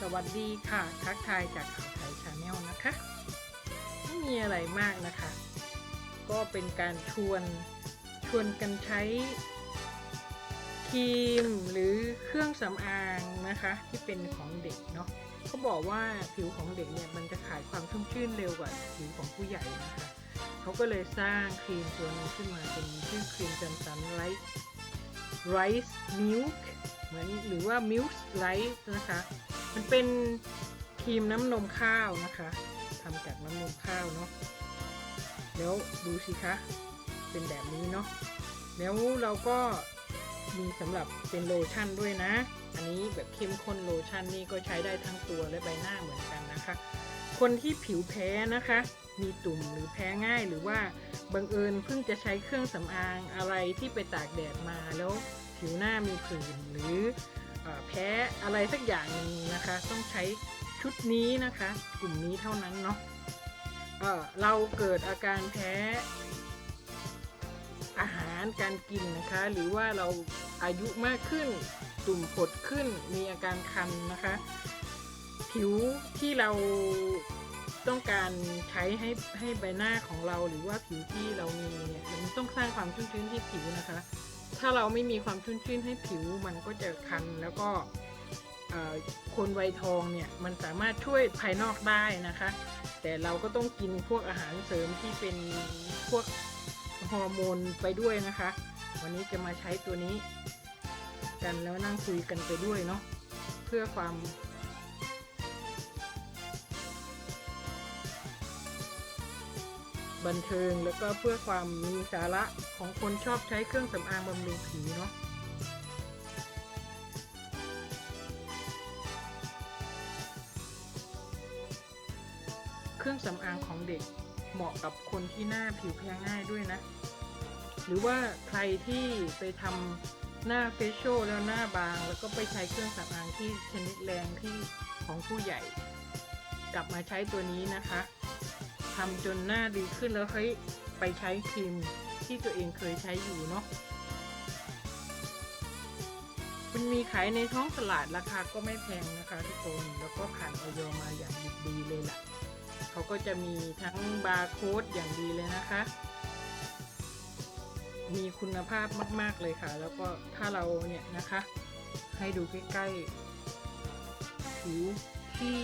สวัสดีค่ะ ทักทายจากข่าวไทยชาแนลนะคะ ไม่มีอะไรมากนะคะ ก็เป็นการชวนชวนกันใช้ครีมหรือเครื่องสำอางนะคะ ที่เป็นของเด็กเนาะเขาบอกว่าผิวของเด็กเนี่ยมันจะขายความชุ่มชื่นเร็วกว่าผิวของผู้ใหญ่นะคะเขาก็เลยสร้างครีมตัวนี้ขึ้นมาเป็นชื่อครีมจันสันไลท์ไรซ์มิลค์เหมือนหรือว่ามิลค์ไรซ์นะคะ มันเป็นครีมน้ำนมข้าวนะคะทำจากน้ำนมข้าวเนาะแล้วดูสิคะ เป็นแบบนี้เนาะแล้วเราก็มีสำหรับเป็นโลชั่นด้วยนะ อันนี้แบบเข้มข้นโลชั่นนี่ก็ใช้ได้ทั้งตัวและใบหน้าเหมือนกันนะคะ คนที่ผิวแพ้นะคะ มีตุ่มหรือแพ้ง่ายหรือว่าบังเอิญเพิ่งจะใช้เครื่องสำอางอะไรที่ไปตากแดดมาแล้วผิวหน้ามีผื่นหรือเอ่อ แพ้อะไรสักอย่างหนึงนะคะ ต้องใช้ชุดนี้นะคะ กลุ่มนี้เท่านั้นเนาะเเราเกิดอาการแพ้อาหารการกินนะคะ หรือว่าเราอายุมากขึ้นตุ่มผดขึ้นมีอาการคันนะคะ ผิวที่เราต้องการใช้ให้ให้ใบหน้าของเราหรือว่าผิวที่เรามีเนี่ยมันต้องสร้างความชุ่มชื้นให้ผิวนะคะ ถ้าเราไม่มีความชุ่มชื้นให้ผิวมันก็จะคันแล้วก็คนวัยทองเนี่ยมันสามารถช่วยภายนอกได้นะคะ แต่เราก็ต้องกินพวกอาหารเสริมที่เป็นพวกฮอร์โมนไปด้วยนะคะ วันนี้จะมาใช้ตัวนี้ กันแล้วนั่งคุยกันไปด้วยเนาะเพื่อความ บันเทิงแล้วก็เพื่อความมีสาระของคนชอบใช้เครื่องสำอางบำรุงผิวเนาะเครื่องสำอางของเด็กเหมาะกับคนที่หน้าผิวแพ้ง่ายด้วยนะ หรือว่าใครที่ไปทำหน้าเฟชโชแล้วหน้าบาง แล้วก็ไปใช้เครื่องสำอางที่ชนิดแรงที่ของผู้ใหญ่ กลับมาใช้ตัวนี้นะคะ ทำจนหน้าดีขึ้นแล้วเฮ้ยไปใช้ครีมที่ตัวเองเคยใช้อยู่เนาะมันมีขายในท้องตลาดราคาก็ไม่แพงนะคะทุกคนแล้วก็ผ่านออยมาอย่างดีเลยล่ะเขาก็จะมีทั้งบาร์โค้ดอย่างดีเลยนะคะ มีคุณภาพมาก ๆเลยค่ะ แล้วก็ถ้าเราเนี่ยนะคะ ให้ดูใกล้ๆผิวที่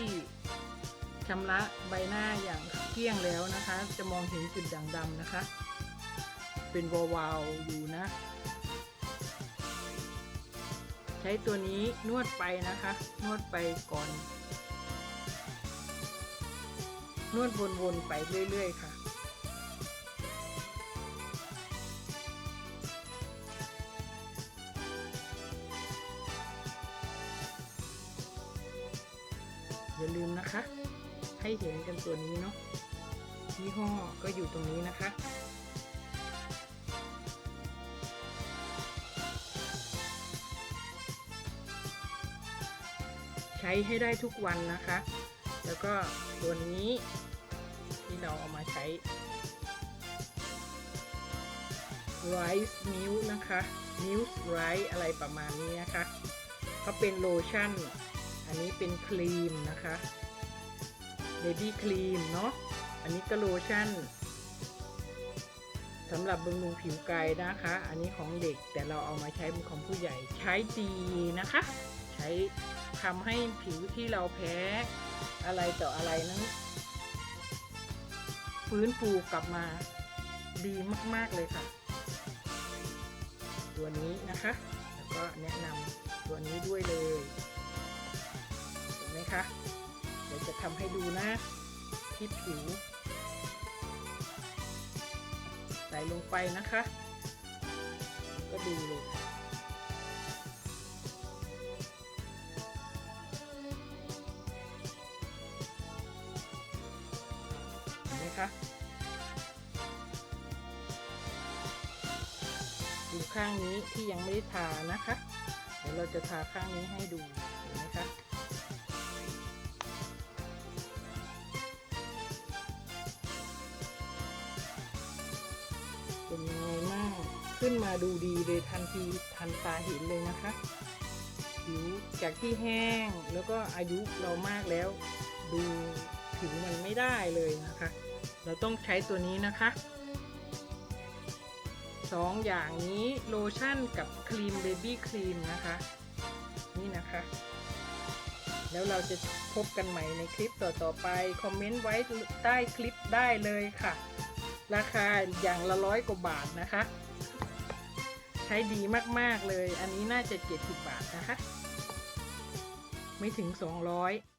ชำระใบหน้าอย่างเกลี้ยงแล้วนะคะ จะมองเห็นจุดด่างดำนะคะ เป็นวาวๆอยู่นะ ใช้ตัวนี้นวดไปนะคะ นวดไปก่อน นวดวนๆไปเรื่อย ๆ ค่ะอย่าลืมนะคะ ให้เห็นกันตัวนนี้เนาะยี่ห้อก็อยู่ตรงนี้นะคะ ใช้ให้ได้ทุกวันนะคะ แล้วก็ตัวนี้ที่เราเอามาใช้ Rice m i l นะคะ Milk Rice อะไรประมาณนี้นะคะเขาเป็นโลชั่น อันนี้เป็นครีมนะคะ เบบี้ครีมเนาะ อันนี้ก็โลชั่นสำหรับบำรุงผิวกายนะคะ อันนี้ของเด็กแต่เราเอามาใช้เป็นของผู้ใหญ่ใช้ดีนะคะ ใช้ทำให้ผิวที่เราแพ้อะไรต่ออะไรนั้นฟื้นฟูกลับมาดีมาก ๆ เลยค่ะ ตัวนี้นะคะ แล้วก็แนะนำตัวนี้ด้วยเลยเห็นไหมคะ ดี๋ยวจะทำให้ดูนะที่ผิว ใส่ลงไปนะคะ ก็ดูเลยค่ะเห็นไหมคะดูข้างนี้ที่ยังไม่ได้ทานะคะ เดี๋ยวเราจะทาข้างนี้ให้ดู ขึ้นมาดูดีเลยทันทีทันตาเห็นเลยนะคะผิวจากที่แห้งแล้วก็อายุเรามากแล้ว ดูผิวมันไม่ได้เลยนะคะ เราต้องใช้ตัวนี้นะคะสองอย่างนี้โลชั่นกับครีมเบบี้ครีมนะคะ นี่นะคะ แล้วเราจะพบกันใหม่ในคลิปต่อๆไป คอมเมนต์ไว้ใต้คลิปได้เลยค่ะ ราคาอย่างละร้อยกว่าบาทนะคะ ใช้ดีมาก ๆ เลย อันนี้น่าจะ 70 บาทนะคะ ไม่ถึง 200